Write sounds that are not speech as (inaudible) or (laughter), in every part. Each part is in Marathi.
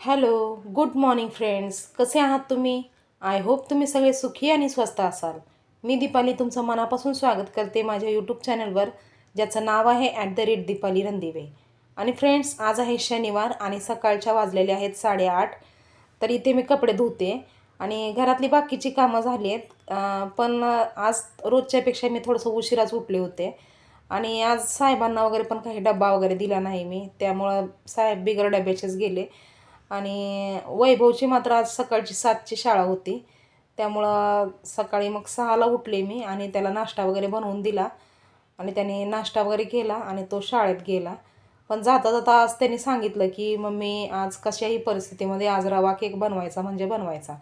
Hello good morning friends. कसे आहात तुम्ही? आय होप तुम्ही सगळे सुखी आणि स्वस्त असाल. मी दीपाली तुमचं मनापासून स्वागत करते माझ्या यूट्यूब चॅनलवर ज्याचं नाव आहे at the rate Deepali Randive. आणि फ्रेंड्स आज आहे शनिवार आणि सकाळच्या वाजलेले आहेत साडेआठ. तर इथे मी कपडे धुते आणि घरातली बाकीची कामं झाली आहेत. पण आज रोजच्यापेक्षा मी थोडंसं उशिराच उठले होते. आणि आज साहेबांना वगैरे पण काही डब्बा वगैरे दिला नाही मी. त्यामुळं साहेब बिगर डब्याचेच गेले. आणि वैभवची मात्र आज सकाळची सातची शाळा होती. त्यामुळं सकाळी मग सहाला उठले मी आणि त्याला नाश्ता वगैरे बनवून दिला. आणि त्याने नाश्ता वगैरे केला आणि तो शाळेत गेला. पण जाता जाता आज त्यांनी सांगितलं की मम्मी आज कशाही परिस्थितीमध्ये आज रवा केक बनवायचा म्हणजे बनवायचा.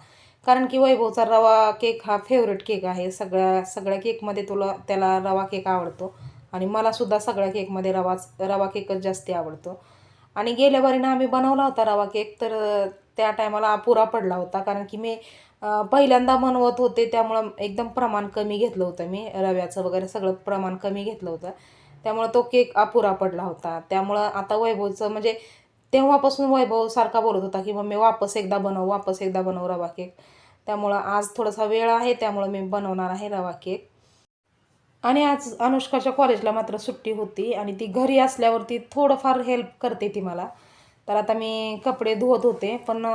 कारण की वैभवचा रवा केक हा फेवरेट केक आहे. सगळ्या सगळ्या केकमध्ये तुला त्याला रवा केक आवडतो. आणि मलासुद्धा सगळ्या केकमध्ये रवाच रवा केकच जास्ती आवडतो. आणि गेल्या बारीनं आम्ही बनवला होता रवा केक तर त्या टायमाला अपुरा पडला होता. कारण की मी पहिल्यांदा बनवत होते त्यामुळं एकदम प्रमाण कमी घेतलं होतं मी. रव्याचं वगैरे सगळं प्रमाण कमी घेतलं होतं. त्यामुळं तो केक अपुरा पडला होता. त्यामुळं आता वैभवचं म्हणजे तेव्हापासून वैभव सारखा बोलत होता की मम्मी वापस एकदा बनव वापस एकदा बनव रवा केक. त्यामुळं आज थोडासा वेळ आहे त्यामुळं मी बनवणार आहे रवा केक. आणि आज अनुष्काच्या कॉलेजला मात्र सुट्टी होती आणि ती घरी असल्यावरती थोडंफार हेल्प करते ती मला. तर आता मी कपडे धुवत होते पण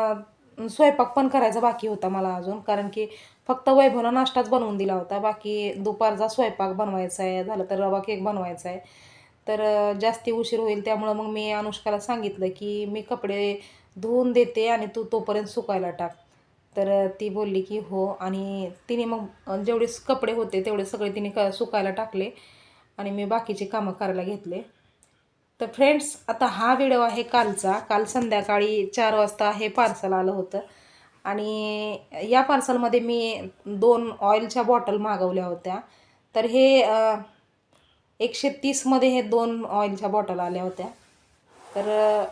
स्वयंपाक पण करायचा बाकी होता मला अजून कारण की फक्त वैभवनं नाश्ताच बनवून दिला होता. बाकी दुपारचा स्वयंपाक बनवायचा आहे झालं तर रवा केक बनवायचा आहे. तर जास्ती उशीर होईल त्यामुळं मग मी अनुष्काला सांगितलं की मी कपडे धुवून देते आणि तू तोपर्यंत सुकायला टाक. तर ती बोलली की हो. आणि तिने मग जेवढे कपडे होते तेवढे सगळे तिने क सुकायला टाकले आणि मी बाकीचे कामं करायला घेतले. तर फ्रेंड्स आता हा व्हिडिओ आहे कालचा. काल संध्याकाळी चार वाजता हे पार्सल आलं होतं. आणि या पार्सलमध्ये मी दोन ऑइलच्या बॉटल मागवल्या होत्या. तर हे एकशे तीसमध्ये हे दोन ऑइलच्या बॉटल आल्या होत्या. तर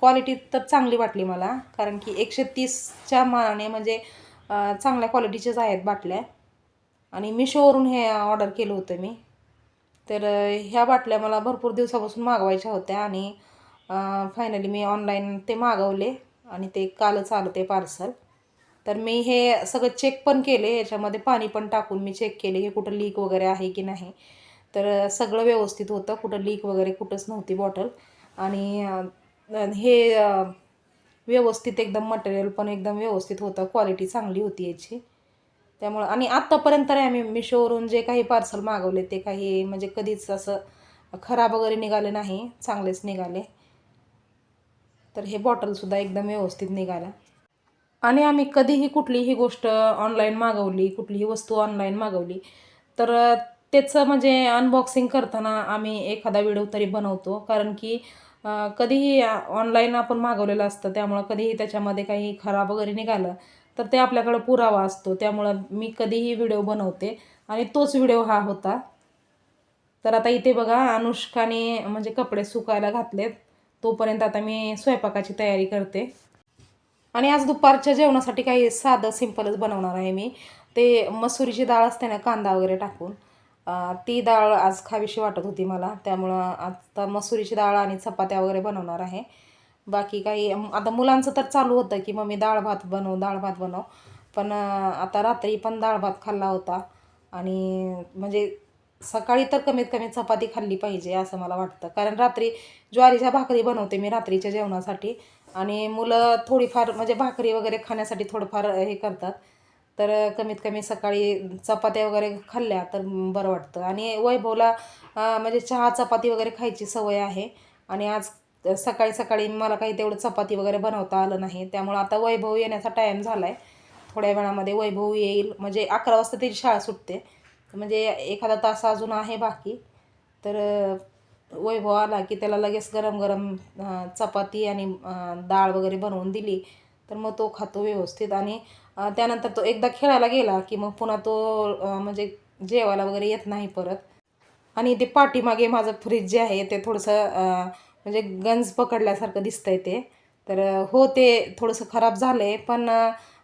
क्वालिटी तर चांगली वाटली मला. कारण की एकशे तीसच्या मानाने म्हणजे चांगल्या क्वालिटीचेच आहेत बाटल्या. आणि मिशोवरून हे ऑर्डर केलं होतं मी. तर ह्या बाटल्या मला भरपूर दिवसापासून मागवायच्या होत्या आणि फायनली मी ऑनलाईन ते मागवले आणि ते कालच आलं ते पार्सल तर मी हे सगळं चेक पण केले. याच्यामध्ये पाणी पण टाकून मी चेक केले की कुठं लीक वगैरे आहे की नाही. तर सगळं व्यवस्थित होतं. कुठं लीक वगैरे कुठंच नव्हती बॉटल आणि हे व्यवस्थित एकदम मटेरियल पण एकदम व्यवस्थित होतं. क्वालिटी चांगली होती याची. त्यामुळं आणि आत्तापर्यंत आम्ही मिशोवरून जे काही पार्सल मागवले ते काही म्हणजे कधीच असं खराब वगैरे निघाले नाही. चांगलेच निघाले. तर हे बॉटलसुद्धा एकदम व्यवस्थित निघाला. आणि आम्ही कधीही कुठलीही गोष्ट ऑनलाईन मागवली कुठलीही वस्तू ऑनलाईन मागवली तर त्याचं म्हणजे अनबॉक्सिंग करताना आम्ही एखादा व्हिडिओ तरी बनवतो. कारण की कधीही ऑनलाईन आपण मागवलेलं असतं त्यामुळं कधीही त्याच्यामध्ये काही खराब वगैरे निघालं तर ते आपल्याकडं पुरावा असतो. त्यामुळं मी कधीही व्हिडिओ बनवते आणि तोच व्हिडिओ हा होता. तर आता इथे बघा अनुष्काने म्हणजे कपडे सुकायला घातलेत. तोपर्यंत आता मी स्वयंपाकाची तयारी करते. आणि आज दुपारच्या जेवणासाठी काही साधं सिंपलच बनवणार आहे मी. ते मसुरीची डाळ असते ना कांदा वगैरे टाकून. ती डाळ आज खावीशी वाटत होती मला. त्यामुळं आता मसुरीची डाळ आणि चपात्या वगैरे बनवणार आहे. बाकी काही आता मुलांचं तर चालू होतं की मम्मी डाळ भात बनव डाळ भात बनव. पण आता रात्री पण डाळ भात खाल्ला होता. आणि म्हणजे सकाळी तर कमीत कमी चपाती खाल्ली पाहिजे असं मला वाटतं. कारण रात्री ज्वारीच्या भाकरी बनवते मी रात्रीच्या जेवणासाठी. आणि मुलं थोडीफार म्हणजे भाकरी वगैरे खाण्यासाठी थोडंफार हे करतात. तर कमीत कमी सकाळी चपात्या वगैरे खाल्ल्या तर बरं वाटतं. आणि वैभवला म्हणजे चहा चपाती वगैरे खायची सवय आहे. आणि आज सकाळी सकाळी मला काही तेवढं चपाती वगैरे बनवता आलं नाही. त्यामुळं आता वैभव येण्याचा टाईम झाला आहे थोड्या वेळामध्ये वैभव येईल. म्हणजे अकरा वाजता त्याची शाळा सुटते. म्हणजे एखादा तास अजून आहे बाकी. तर वैभव आला की त्याला लगेच गरम गरम चपाती आणि डाळ वगैरे बनवून दिली. तर मग तो खातो व्यवस्थित. आणि त्यानंतर तो एकदा खेळायला गेला की मग पुन्हा तो म्हणजे जेवायला वगैरे येत नाही परत. आणि ते पाठीमागे माझं फ्रीज जे आहे ते थोडंसं म्हणजे गंज पकडल्यासारखं दिसतंय ते. तर हो ते थोडंसं खराब झालं आहे पण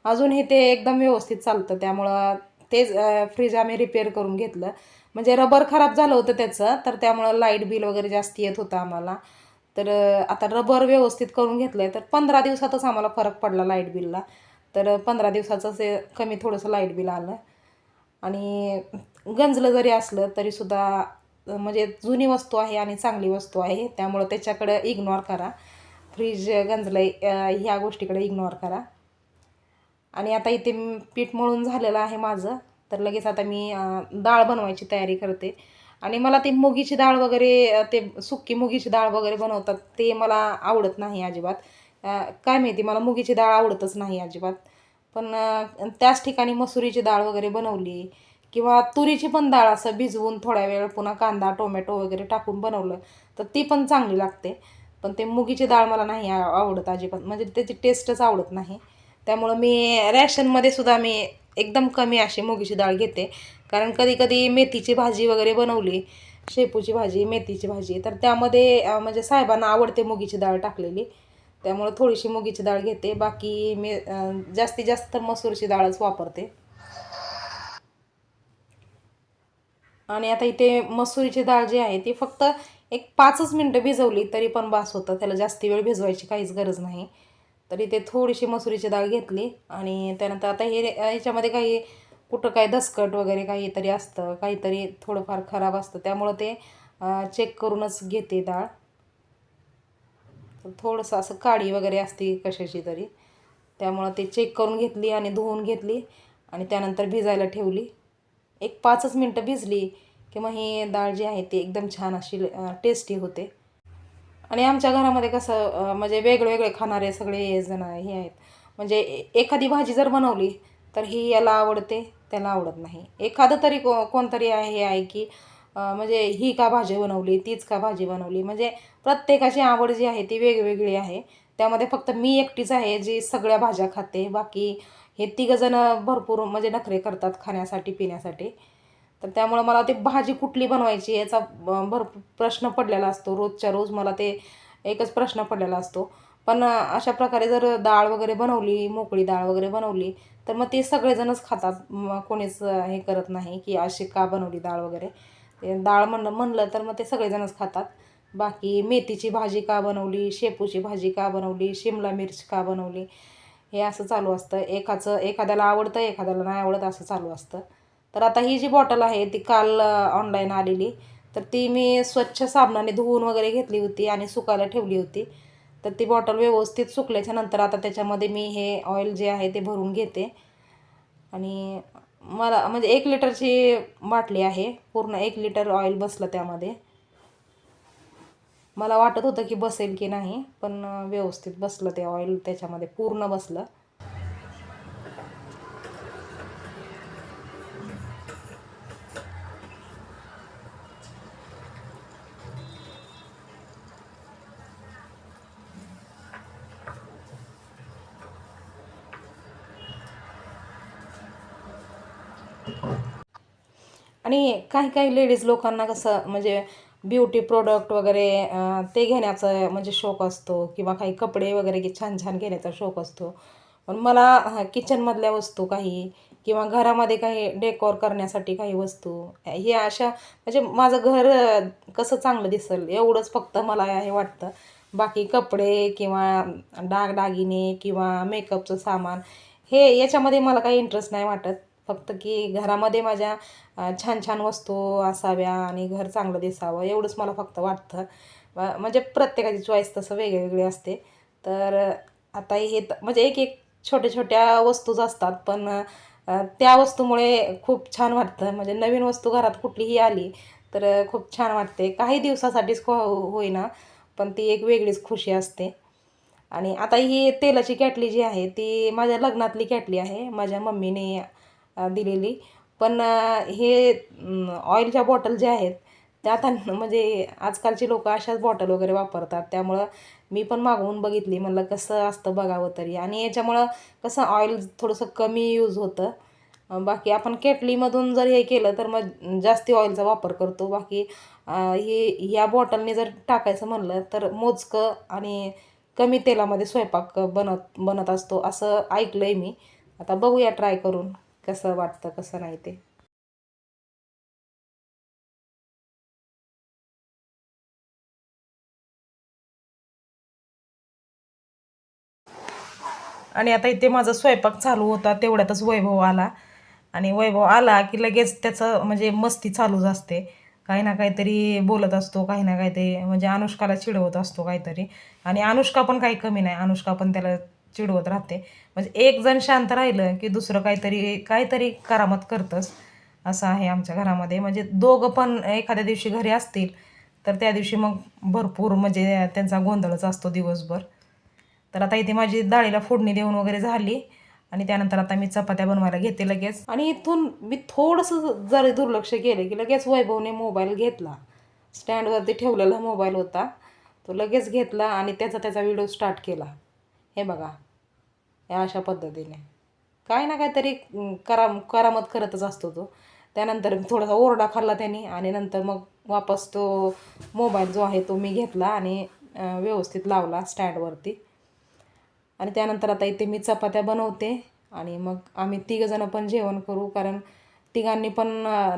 अजूनही ते एकदम व्यवस्थित चालतं. त्यामुळं तेच फ्रीज आम्ही रिपेअर करून घेतलं. म्हणजे रबर खराब झालं होतं त्याचं तर त्यामुळं लाइट बिल वगैरे जास्त येत होतं आम्हाला. तर आता रबर व्यवस्थित करून घेतलं आहे तर पंधरा दिवसातच आम्हाला फरक पडला लाइट बिलला तर पंधरा दिवसाचं असे कमी थोडंसं लाइट बिल आलं. आणि गंजलं जरी असलं तरीसुद्धा म्हणजे जुनी वस्तू आहे आणि चांगली वस्तू आहे. त्यामुळं त्याच्याकडं इग्नोर करा. फ्रीज गंजलं ह्या गोष्टीकडे इग्नोर करा. आणि आता इथे पीठ मळून झालेलं आहे माझं. तर लगेच आता मी डाळ बनवायची तयारी करते. आणि मला ती मुगीची डाळ वगैरे ते सुक्की मुगीची डाळ वगैरे बनवतात ते मला आवडत नाही अजिबात. काय माहिती मला मुगीची डाळ आवडतच नाही अजिबात. पण त्याच ठिकाणी मसुरीची डाळ वगैरे बनवली किंवा तुरीची पण डाळ असं भिजवून थोड्या वेळ पुन्हा कांदा टोमॅटो वगैरे टाकून बनवलं तर ती पण चांगली लागते. पण ते मुगीची डाळ मला नाही आवडत अजिबात. म्हणजे त्याची टेस्टच आवडत नाही. त्यामुळं मी रॅशनमध्ये सुद्धा मी एकदम कमी अशी मुगीची डाळ घेते. कारण कधी कधी मेथीची भाजी वगैरे बनवली शेपूची भाजी मेथीची भाजी तर त्यामध्ये म्हणजे साहेबांना आवडते मुगीची डाळ टाकलेली. त्यामुळं थोडीशी मुगीची डाळ घेते. बाकी मी जास्तीत जास्त तर मसूरची डाळच वापरते. आणि आता इथे मसुरीची डाळ जी आहे ती फक्त एक पाचच मिनटं भिजवली तरी पण बास होतं. त्याला जास्ती वेळ भिजवायची काहीच गरज नाही. तर इथे थोडीशी मसुरीची डाळ घेतली आणि त्यानंतर आता हे ह्याच्यामध्ये काही कुठं काही दसकट वगैरे काहीतरी असतं. काहीतरी थोडंफार खराब असतं. त्यामुळं ते चेक करूनच घेते डाळ. थोडंसं असं काळी वगैरे असते कशाची तरी. त्यामुळं ते चेक करून घेतली आणि धुवून घेतली आणि त्यानंतर भिजायला ठेवली. एक पाचच मिनटं भिजली की मग ही डाळ जी आहे ती एकदम छान अशी टेस्टी होते. आणि आमच्या घरामध्ये कसं म्हणजे वेगळेवेगळे खाणारे सगळे जण हे आहेत. म्हणजे ए- एखादी भाजी जर बनवली तर ही याला आवडते त्याला आवडत नाही. एखादं तरी को कोणतरी आहे हे आहे की म्हणजे ही का भाजी बनवली तीच का भाजी बनवली. म्हणजे प्रत्येकाची आवड जी आहे ती वेगवेगळी आहे. त्यामध्ये फक्त मी एकटीच आहे जी सगळ्या भाज्या खाते. बाकी हे तिघंजणं भरपूर म्हणजे नखरे करतात खाण्यासाठी पिण्यासाठी. तर त्यामुळं मला ते भाजी कुठली बनवायची याचा भरपूर प्रश्न पडलेला असतो. रोजच्या रोज मला ते एकच प्रश्न पडलेला असतो. पण अशा प्रकारे जर डाळ वगैरे बनवली मोकळी डाळ वगैरे बनवली तर मग ते सगळेजणच खातात. मग कोणीच हे करत नाही की अशी का बनवली डाळ वगैरे. ते डाळ म्हणलं म्हणलं तर मग ते सगळेजणच खातात. बाकी मेथीची भाजी का बनवली शेपूची भाजी का बनवली शिमला मिर्च का बनवली हे असं चालू असतं. एकाचं एखाद्याला आवडतं एखाद्याला नाही आवडत असं चालू असतं. तर आता ही जी बॉटल आहे ती काल ऑनलाईन आलेली. तर ती मी स्वच्छ साबणाने धुवून वगैरे घेतली होती आणि सुकायला ठेवली होती. तर ती बॉटल व्यवस्थित सुकल्याच्या नंतर आता त्याच्यामध्ये मी हे ऑइल जे आहे ते भरून घेते. आणि मला म्हणजे एक लिटरची बाटली आहे. पूर्ण एक लिटर ऑइल बसलं त्यामध्ये. मला वाटत होतं की बसेल की नाही पण व्यवस्थित बसलं ते ऑइल त्याच्यामध्ये पूर्ण बसलं. आणि काही काही लेडीज लोकांना कसं म्हणजे ब्युटी प्रोडक्ट वगैरे ते घेण्याचं म्हणजे शौक असतो किंवा काही कपडे वगैरे की छान छान घेण्याचा शौक असतो. पण मला किचनमधल्या वस्तू काही किंवा घरामध्ये काही डेकोर करण्यासाठी काही वस्तू हे अशा म्हणजे माझं घर कसं चांगलं दिसेल एवढंच फक्त मला हे वाटतं. बाकी कपडे किंवा डागदागिने किंवा मेकअपचं सामान हे याच्यामध्ये मला काही इंटरेस्ट नाही वाटत. फक्त की घरामध्ये माझ्या छान छान वस्तू असाव्या आणि घर चांगलं दिसावं एवढंच मला फक्त वाटतं. म्हणजे प्रत्येकाची चॉईस तसं वेगवेगळी असते. तर आता हे म्हणजे एक एक छोट्या छोट्या वस्तूच असतात पण त्या वस्तूमुळे खूप छान वाटतं. म्हणजे नवीन वस्तू घरात कुठलीही आली तर खूप छान वाटते. काही दिवसासाठीच हो होईना पण ती एक वेगळीच खुशी असते. आणि आता ही तेलाची कॅटली जी आहे ती माझ्या लग्नातली कॅटली आहे. माझ्या मम्मीने दिलेली. पण हे ऑइलच्या बॉटल ज्या आहेत त्या आता (laughs) म्हणजे आजकालची लोक अशाच बॉटल वगैरे वापरतात. त्यामुळं मी पण मागवून बघितली. म्हणलं कसं असतं बघावं तरी. आणि याच्यामुळं कसं ऑइल थोडंसं कमी यूज होतं. बाकी आपण केटलीमधून जर हे केलं तर मग जास्ती ऑइलचा वापर करतो. बाकी हे ह्या बॉटलने जर टाकायचं म्हणलं तर मोजकं आणि कमी तेलामध्ये स्वयंपाक बनत बनत असतो. असं ऐकलं आहे मी. आता बघूया ट्राय करून. कसं वाटतं कसं नाही ते. आणि आता इथे माझा स्वयंपाक चालू होता तेवढ्यातच वैभव आला. आणि वैभव आला की लगेच त्याचं म्हणजे मस्ती चालूच असते. काही ना काहीतरी बोलत असतो काही ना काहीतरी म्हणजे अनुष्काला चिडवत असतो काहीतरी. आणि अनुष्का पण काही कमी नाही अनुष्का पण त्याला चिडवत राहते. म्हणजे एक जण शांत राहिलं की दुसरं काहीतरी काहीतरी करामत करतंच. असं आहे आमच्या घरामध्ये. म्हणजे दोघं पण एखाद्या दिवशी घरी असतील तर त्या दिवशी मग भरपूर म्हणजे त्यांचा गोंधळच असतो दिवसभर. तर आता इथे माझी डाळीला फोडणी देऊन वगैरे झाली आणि त्यानंतर आता मी चपात्या बनवायला घेते लगेच. आणि इथून मी थोडंसं जरी दुर्लक्ष केलं की लगेच वैभवने मोबाईल घेतला. स्टँडवरती ठेवलेला मोबाईल होता. तो लगेच घेतला आणि त्याचा त्याचा व्हिडिओ स्टार्ट केला. हे बघा. या अशा पद्धतीने. काय ना काहीतरी करा कराम करामत करतच असतो तो. त्यानंतर थोडासा ओरडा खाल्ला त्याने आणि नंतर मग वापस तो मोबाईल जो आहे तो मी घेतला आणि व्यवस्थित लावला स्टँडवरती. आणि त्यानंतर आता इथे मी चपात्या बनवते आणि मग आम्ही तिघंजणं पण जेवण करू कारण तिघांनी पण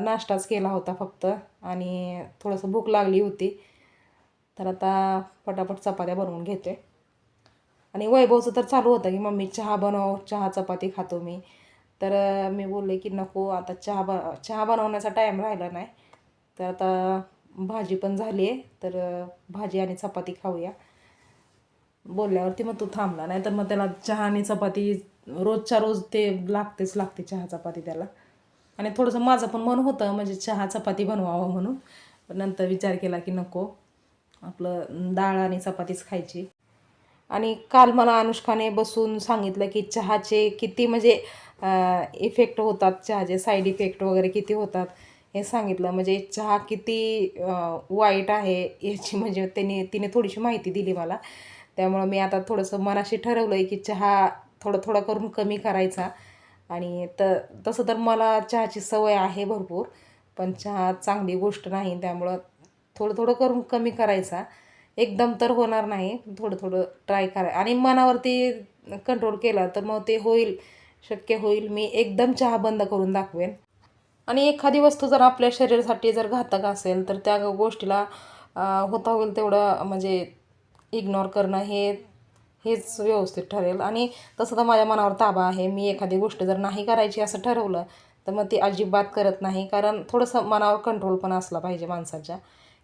नाश्ताच केला होता फक्त आणि थोडंसं भूक लागली होती. तर आता पटापट चपात्या बनवून घेते. आणि वैभवचं तर चालू होतं की मम्मी चहा बनव चहा चपाती खातो मी. तर मी बोलले की नको आता चहा ब चहा बनवण्याचा टाईम राहिला नाही. तर आता भाजी पण झाली आहे तर भाजी आणि चपाती खाऊया. बोलल्यावरती मग तो थांबला नाही तर मग त्याला चहा आणि चपाती रोजच्या रोज ते लागतेच लागते चहा चपाती त्याला. आणि थोडंसं माझं पण मन होतं म्हणजे चहा चपाती बनवावं म्हणून. नंतर विचार केला की नको आपलं डाळ आणि चपातीच खायची. आणि काल मला अनुष्काने बसून सांगितलं की चहाचे किती म्हणजे इफेक्ट होतात चहाचे साईड इफेक्ट वगैरे किती होतात हे सांगितलं. म्हणजे चहा किती वाईट आहे याची म्हणजे त्यांनी तिने थोडीशी माहिती दिली मला. त्यामुळं मी आता थोडंसं मनाशी ठरवलं आहे की चहा थोडं थोडं करून कमी करायचा. आणि त तसं तर मला चहाची सवय आहे भरपूर पण चहा चांगली गोष्ट नाही. त्यामुळं थोडं थोडं करून कमी करायचा. एकदम तर होणार नाही. थोडं थोडं ट्राय करा. आणि मनावरती कंट्रोल केला तर मग ते होईल. शक्य होईल. मी एकदम चहा बंद करून दाखवेन. आणि एखादी वस्तू जर आपल्या शरीरासाठी जर घातक असेल तर त्या गोष्टीला होता होईल तेवढं म्हणजे इग्नोर करणं हे हेच व्यवस्थित ठरेल. आणि तसं तर माझ्या मनावर ताबा आहे. मी एखादी गोष्ट जर नाही करायची असं ठरवलं तर मग ती अजिबात करत नाही. कारण थोडंसं मनावर कंट्रोल पण असला पाहिजे माणसाच्या.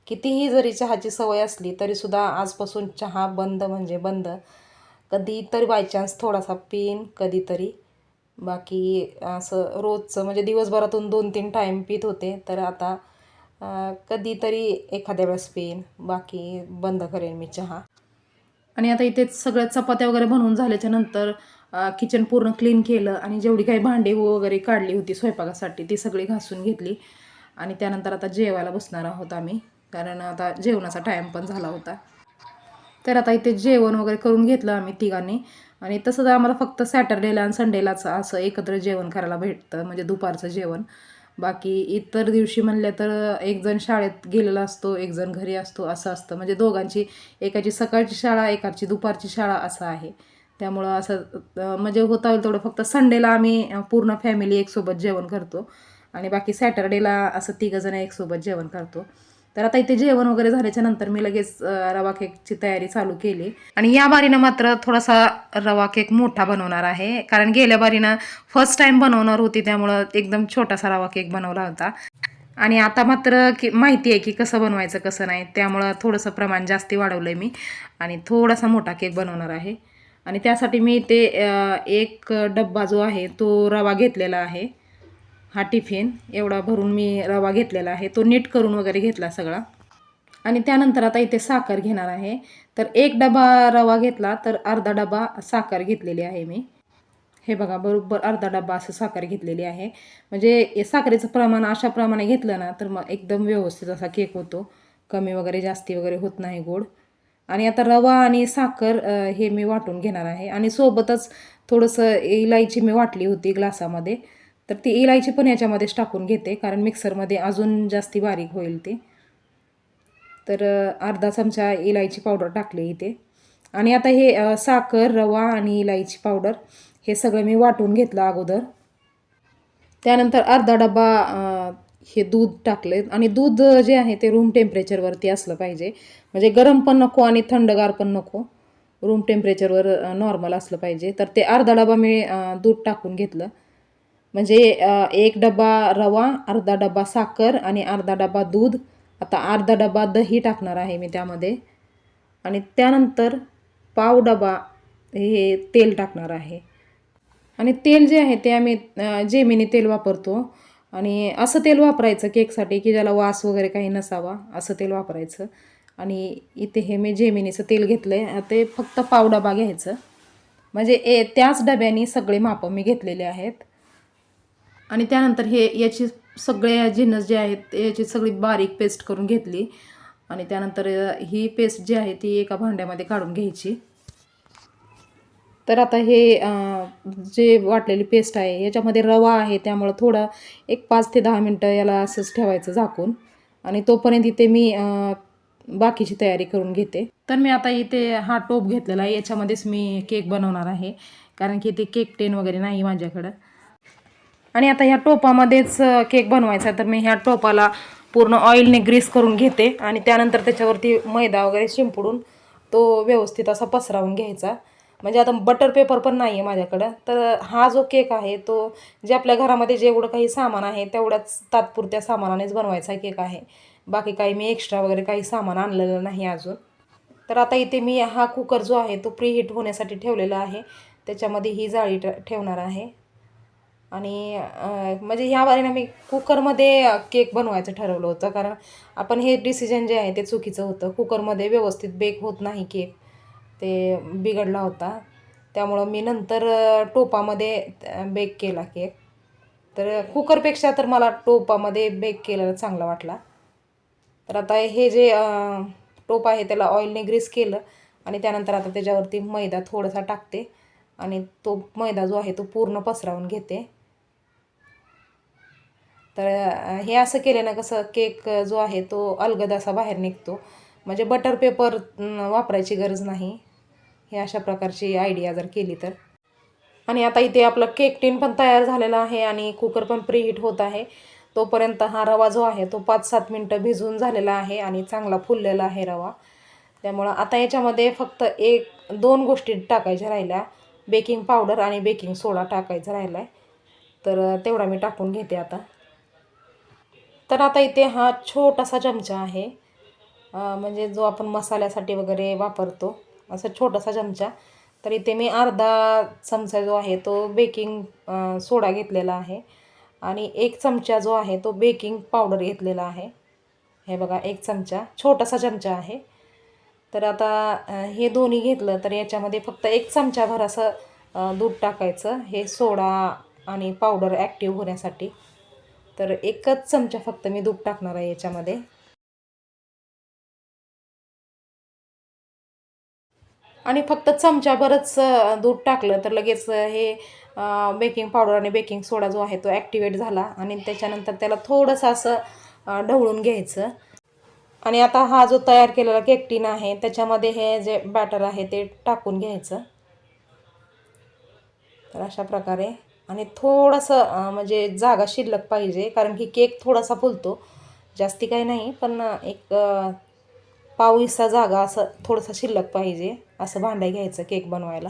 कितीही जरी चहाची सवय असली तरीसुद्धा आजपासून चहा बंद म्हणजे बंद. कधी तरी बायचान्स थोडासा पिन कधीतरी. बाकी असं रोजचं म्हणजे दिवसभरातून दोन तीन टाईम पित होते तर आता कधीतरी एखाद्या वेळेस पिन बाकी बंद करेन मी चहा. आणि आता इथे सगळ्या चपात्या वगैरे बनवून झाल्याच्यानंतर किचन पूर्ण क्लीन केलं आणि जेवढी काही भांडी वगैरे काढली होती स्वयंपाकासाठी ती सगळी घासून घेतली. आणि त्यानंतर आता जेवायला बसणार आहोत आम्ही. कारण आता जेवणाचा टाईम पण झाला होता. तर आता इथे जेवण वगैरे करून घेतलं आम्ही तिघांनी. आणि तसं तर आम्हाला फक्त सॅटर्डेला आणि संडेलाच असं एकत्र जेवण करायला भेटतं म्हणजे दुपारचं जेवण. बाकी इतर दिवशी म्हणलं तर एकजण शाळेत गेलेला असतो एकजण घरी असतो असं असतं. म्हणजे दोघांची एकाची सकाळची शाळा एकाची दुपारची शाळा असं आहे. त्यामुळं असं म्हणजे होता होईल तेवढं. फक्त संडेला आम्ही पूर्ण फॅमिली एकसोबत जेवण करतो. आणि बाकी सॅटर्डेला असं तिघंजण एकसोबत जेवण करतो. तर आता इथे जेवण वगैरे झाल्याच्यानंतर मी लगेच रवा केकची तयारी चालू केली. आणि या बारीनं मात्र थोडासा रवा केक मोठा बनवणार आहे. कारण गेल्या बारीनं फर्स्ट टाइम बनवणार होती त्यामुळं एकदम छोटासा रवा केक बनवला होता. आणि आता मात्र की माहिती आहे की कसं बनवायचं कसं नाही त्यामुळं थोडंसं प्रमाण जास्ती वाढवलं आहे मी. आणि थोडासा मोठा केक बनवणार आहे. आणि त्यासाठी मी ते एक डब्बा जो आहे तो रवा घेतलेला आहे. हा टिफिन एवढा भरून मी रवा घेतलेला आहे. तो नीट करून वगैरे घेतला सगळा. आणि त्यानंतर आता इथे साखर घेणार आहे. तर एक डबा रवा घेतला तर अर्धा डबा साखर घेतलेली आहे मी. हे बघा बरोबर अर्धा डबा असं साखर घेतलेली आहे. म्हणजे साखरेचं प्रमाण अशा प्रमाणे घेतलं ना तर मग एकदम व्यवस्थित असा केक होतो. कमी वगैरे जास्ती वगैरे होत नाही गोड. आणि आता रवा आणि साखर हे मी वाटून घेणार आहे. आणि सोबतच थोडंसं इलायची मी वाटली होती ग्लासामध्ये. तर ती इलायची पण याच्यामध्येच टाकून घेते कारण मिक्सरमध्ये अजून जास्ती बारीक होईल ती. तर अर्धा चमचा इलायची पावडर टाकली इथे. आणि आता हे साखर रवा आणि इलायची पावडर हे सगळं मी वाटून घेतलं अगोदर. त्यानंतर अर्धा डबा हे दूध टाकले. आणि दूध जे आहे ते रूम टेम्परेचरवरती असलं पाहिजे. म्हणजे गरम पण नको आणि थंडगार पण नको. रूम टेम्परेचरवर नॉर्मल असलं पाहिजे. तर ते अर्धा डबा मी दूध टाकून घेतलं. म्हणजे एक डबा रवा अर्धा डबा साखर आणि अर्धा डबा दूध. आता अर्धा डबा दही टाकणार आहे मी त्यामध्ये. आणि त्यानंतर पाव डबा हे तेल टाकणार आहे. आणि तेल जे आहे ते आम्ही जेमिनी तेल वापरतो. आणि असं तेल वापरायचं केकसाठी की ज्याला वास वगैरे काही नसावा असं तेल वापरायचं. आणि इथे हे मी जेमिनीचं तेल घेतलं आहे ते फक्त पाव डबा घ्यायचं. म्हणजे ए त्याच डब्याने सगळे मापं मी घेतलेले आहेत. आणि त्यानंतर हे याची सगळे जिन्नस जे आहेत याची सगळी बारीक पेस्ट करून घेतली. आणि त्यानंतर ही पेस्ट जी आहे ती एका भांड्यामध्ये काढून घ्यायची. तर आता हे जे वाटलेली पेस्ट आहे याच्यामध्ये रवा आहे त्यामुळं थोडं एक पाच ते दहा मिनटं याला असंच ठेवायचं झाकून. आणि तोपर्यंत इथे मी बाकीची तयारी करून घेते. तर मी आता इथे हा टोप घेतलेला आहे याच्यामध्येच मी केक बनवणार आहे. कारण की इथे केक टेन वगैरे नाही माझ्याकडं. आणि आता ह्या टोपामध्येच केक बनवायचा आहे. तर मी ह्या टोपाला पूर्ण ऑइलने ग्रीस करून घेते आणि त्यानंतर त्याच्यावरती मैदा वगैरे शिंपडून तो व्यवस्थित असा पसरावून घ्यायचा. म्हणजे आता बटर पेपर पण नाही आहे माझ्याकडं. तर हा जो केक आहे तो जे आपल्या घरामध्ये जेवढं काही सामान आहे तेवढ्याच तात्पुरत्या सामानानेच बनवायचा केक आहे. बाकी काही मी एक्स्ट्रा वगैरे काही सामान आणलेलं नाही अजून. तर आता इथे मी हा कुकर जो आहे तो प्रीहीट होण्यासाठी ठेवलेला आहे. त्याच्यामध्ये ही जाळी ट- ठेवणार आहे. आणि म्हणजे ह्या बारीनं मी कुकरमध्ये केक बनवायचं ठरवलं होतं. कारण आपण हे डिसिजन जे आहे ते चुकीचं होतं. कुकरमध्ये व्यवस्थित बेक होत नाही केक. ते बिघडला होता. त्यामुळं मी नंतर टोपामध्ये बेक केला केक. तर कुकरपेक्षा तर मला टोपामध्ये बेक केलेला चांगला वाटला. तर आता हे जे टोप आहे त्याला ऑइलने ग्रीस केलं आणि त्यानंतर आता त्याच्यावरती मैदा थोडासा टाकते. आणि तो मैदा जो आहे तो पूर्ण पसरावून घेते. तर हे असं केल्यानं कसं केक जो आहे तो अलगद असा बाहेर निघतो. म्हणजे बटर पेपर वापरायची गरज नाही. हे अशा प्रकारची आयडिया जर केली तर. आणि आता इथे आपलं केक टीन पण तयार झालेला आहे आणि कुकर पण प्रीहीट होत आहे. तोपर्यंत हा रवा जो आहे तो पाच सात मिनटं भिजून झालेला आहे आणि चांगला फुललेला आहे रवा. त्यामुळं आता याच्यामध्ये फक्त एक दोन गोष्टी टाकायच्या राहिल्या. बेकिंग पावडर आणि बेकिंग सोडा टाकायचा राहिला आहे तर तेवढा मी टाकून घेते आता. तर आता इथे हा छोटासा चमचा आहे. म्हणजे जो आपण मसाल्यासाठी वगैरे वापरतो असा छोटासा चमचा. तर इथे मी अर्धा चमचा जो आहे तो बेकिंग सोडा घेतलेला आहे. आणि एक चमचा जो आहे तो बेकिंग पावडर घेतलेला आहे. हे बघा एक चमचा छोटासा चमचा आहे. तर आता हे दोन्ही घेतलं तर याच्यामध्ये फक्त एक चमचाभर असं दूध टाकायचं. हे सोडा आणि पावडर ॲक्टिव्ह होण्यासाठी. तर एकच चमचा फक्त मी दूध टाकणार आहे याच्यामध्ये. आणि फक्त चमच्याभरच दूध टाकलं तर लगेच हे बेकिंग पावडर आणि बेकिंग सोडा जो आहे तो ॲक्टिवेट झाला आणि त्याच्यानंतर त्याला थोडंसं असं ढवळून घ्यायचं. आणि आता हा जो तयार केलेला केक टीन आहे त्याच्यामध्ये हे जे बॅटर आहे ते टाकून घ्यायचं. तर अशा प्रकारे आणि थोडंसं म्हणजे जागा शिल्लक पाहिजे कारण की केक थोडासा फुलतो. जास्ती काही नाही पण एक अ, पाव हिस्सा जागा असं थोडंसं शिल्लक पाहिजे असं भांडं घ्यायचं केक बनवायला.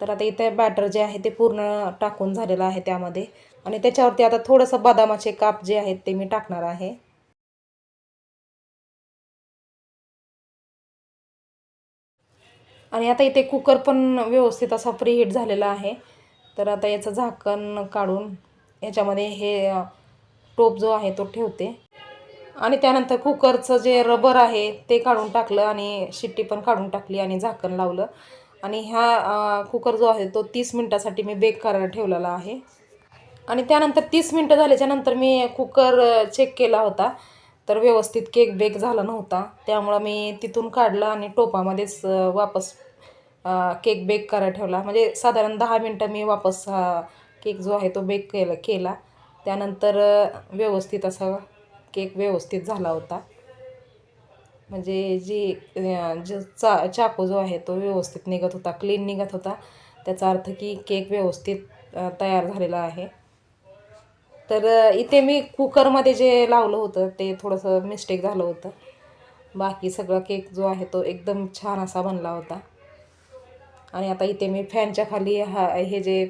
तर आता इथे बॅटर जे आहे ते पूर्ण टाकून झालेलं आहे त्यामध्ये. आणि त्याच्यावरती आता थोडंसं बदामाचे काप जे आहेत ते मी टाकणार आहे. आणि आता इथे कुकर पण व्यवस्थित असा प्रीहीट झालेला आहे. तर आता याचं झाकण काढून याच्यामध्ये हे टोप जो आहे तो ठेवते. आणि त्यानंतर कुकरचं जे रबर आहे ते काढून टाकलं आणि शिट्टी पण काढून टाकली आणि झाकण लावलं. आणि ह्या कुकर जो आहे तो तीस मिनटासाठी मी बेक करायला ठेवलेला आहे. आणि त्यानंतर तीस मिनटं झाल्याच्यानंतर मी कुकर चेक केला होता. तर व्यवस्थित केक बेक झाला नव्हता. त्यामुळं मी तिथून काढलं आणि टोपामध्येच वापस केक बेक करा ठेवला. म्हणजे साधारण दहा मिनटं मी वापस हा केक जो आहे तो बेक केला केला. त्यानंतर व्यवस्थित असा केक व्यवस्थित झाला होता. म्हणजे जी जे चा चाकू जो आहे तो व्यवस्थित निघत होता क्लीन निघत होता. त्याचा अर्थ की केक व्यवस्थित तयार झालेला आहे. तर इथे मी कुकरमध्ये जे लावलं होतं ते थोडंसं मिस्टेक झालं होतं. बाकी सगळा केक जो आहे तो एकदम छान असा बनला होता. आणि आता इथे मी फॅनच्या खाली हा हे जे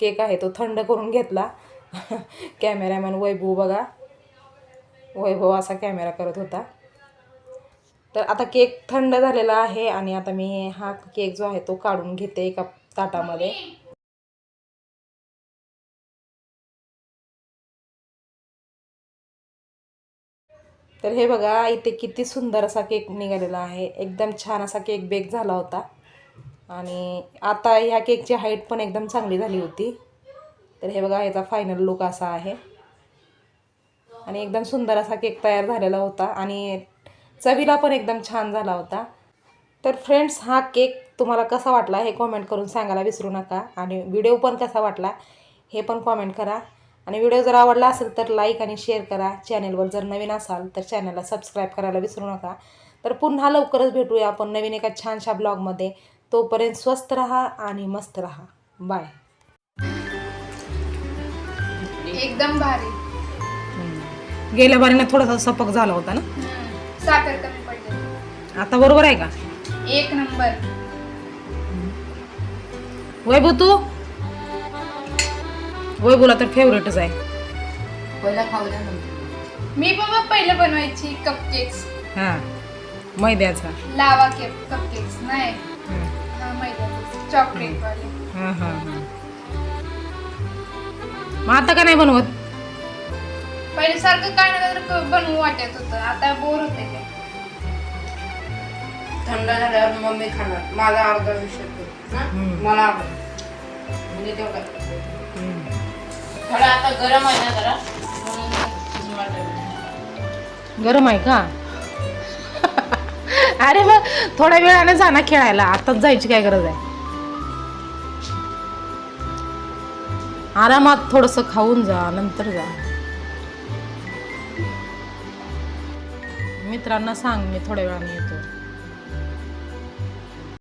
केक आहे तो थंड करून घेतला. (laughs) कॅमेरामॅन वैभव बघा. वैभव असा कॅमेरा करत होता. तर आता केक थंड झालेला आहे आणि आता मी हा केक जो आहे तो काढून घेते एका ताटामध्ये. तर हे बघा इथे किती सुंदर असा केक निघालेला आहे. एकदम छान असा केक बेक झाला होता. आणि आता ह्या केकची हाईट पण एकदम चांगली झाली होती. तर हे बघा ह्याचा फायनल लुक असा आहे. आणि एकदम सुंदर असा केक तयार झालेला होता आणि चवीला पण एकदम छान झाला होता. तर फ्रेंड्स हा केक तुम्हाला कसा वाटला हे कॉमेंट करून सांगायला विसरू नका आणि व्हिडिओ पण कसा वाटला हे पण कॉमेंट करा. आणि व्हिडिओ जर आवडला असेल तर लाईक आणि शेअर करा. चॅनेलवर जर नवीन असाल तर चॅनलला सबस्क्राईब करायला विसरू नका. तर पुन्हा लवकरच भेटूया आपण नवीन एका छानशा ब्लॉगमध्ये तोपर्यंत स्वस्त राहा आणि मस्त राहा. बाय एकदम भारी. गेल्या बारीने थोडासा सपक झाला होता ना? साखर कमी पडली. आता बरोबर आहे का? एक नंबर. वैभव तू? वैभवला तर फेवरेटच आहे. मी बाबा पहिलं बनवायची कपकेक्स हां. मैद्याचा. लावा केक कपकेक्स नाही. मैद्याचे चॉकलेट वाले हां हां हां मग आता का नाही बनवत पहिले सारखं काय ना तर बनवू वाटत होतं आता बोर होते ते थंड झाल्यावर मम्मी खाणार माझा आवडता विषय तो. हं? हम्म. मला आवडत म्हणजे तेवढं हम्म. थोडं आता गरम आहे ना जरा म्हणून. गरम आहे का (laughs) अरे मग थोड्या वेळाने जा ना खेळायला. आताच जायची काय गरज आहे? आरामात थोडस खाऊन जा नंतर जा. मित्रांना सांग मी थोड्या वेळाने येतो.